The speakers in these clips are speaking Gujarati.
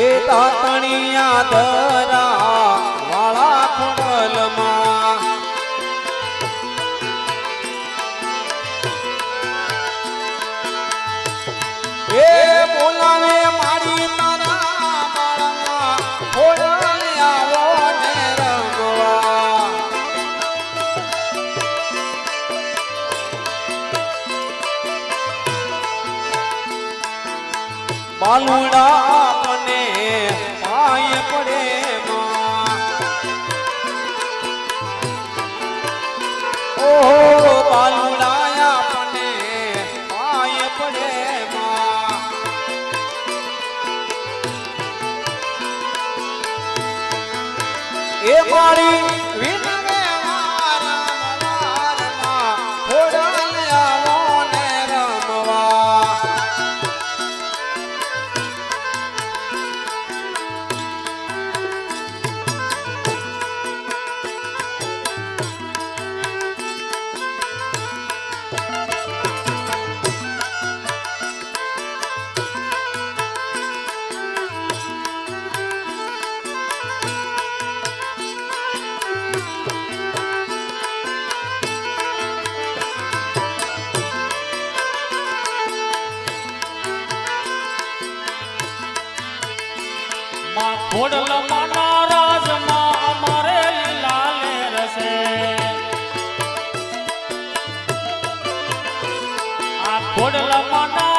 એ તો તણિયા આ ખોડલ માના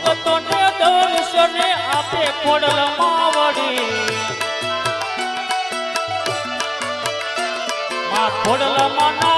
ભગતોને દર્શને આપે ખોડલ માવડી માં ખોડલમાં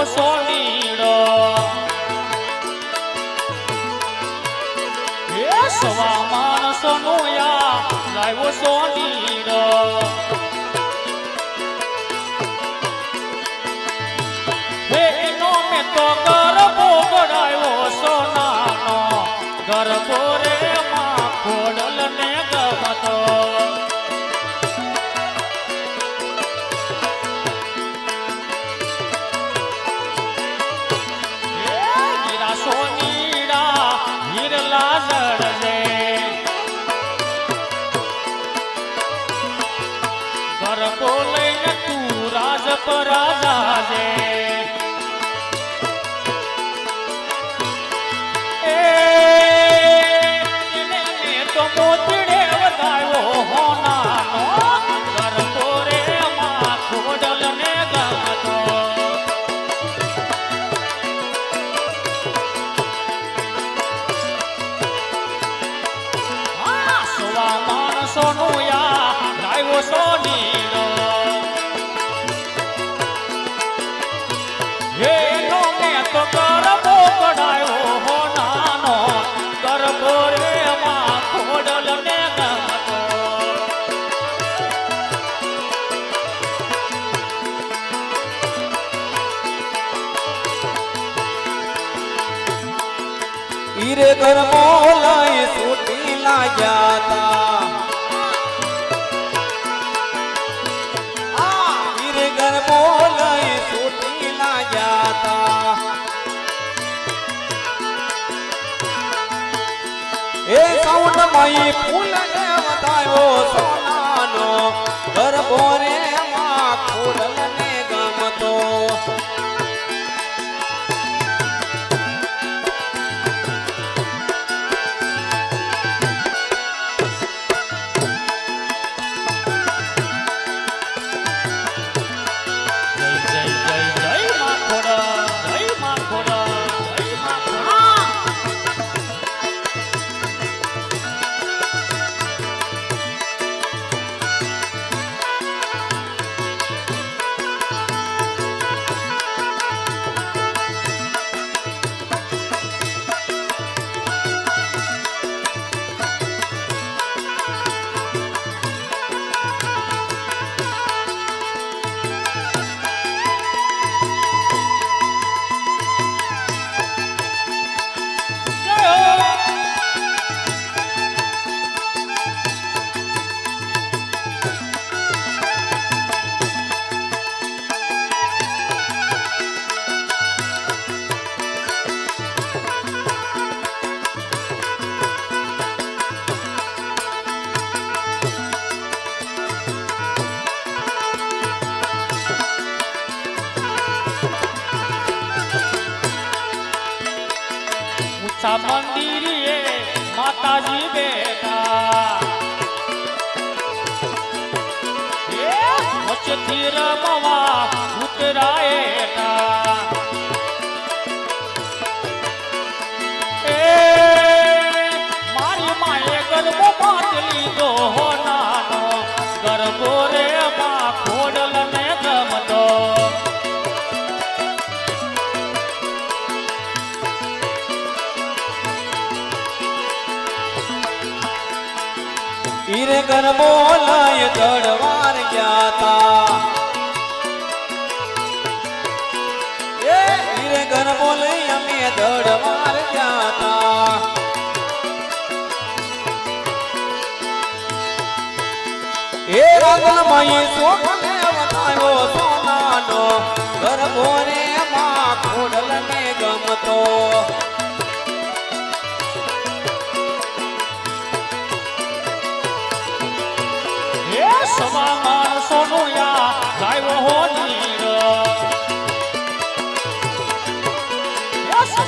લાવ્યો સોનીડો. હે સવા માણસોનું નોયા લાવ્યો સોનીડો. હે એનો મેં તો ગરબો ગડાયો સોનાનો. ગરબો રે માણસોનું યા, લાવ્યો સોનીનો. એનો મેં તો ગરબો કઢાયો હો નાનો ગરબો રે ને લાગ્યા તા. એ સૌન મય ફૂલ ને વધાયો સોનાનો ગરબો રે માં ખોડલ મંદિરે માતાજી બેઠા. એ વચથી રમવા ઉતરાયેલા. ઈરે ઘર બોલાય દડવાર ગયા તા. ઈરે ઘર બોલાય અમે દડવાર ગયા તા. એ રાગલમય સોખને વધાયો સોનાનો. ગરબો રે માં ખોડલ ને ગમતો.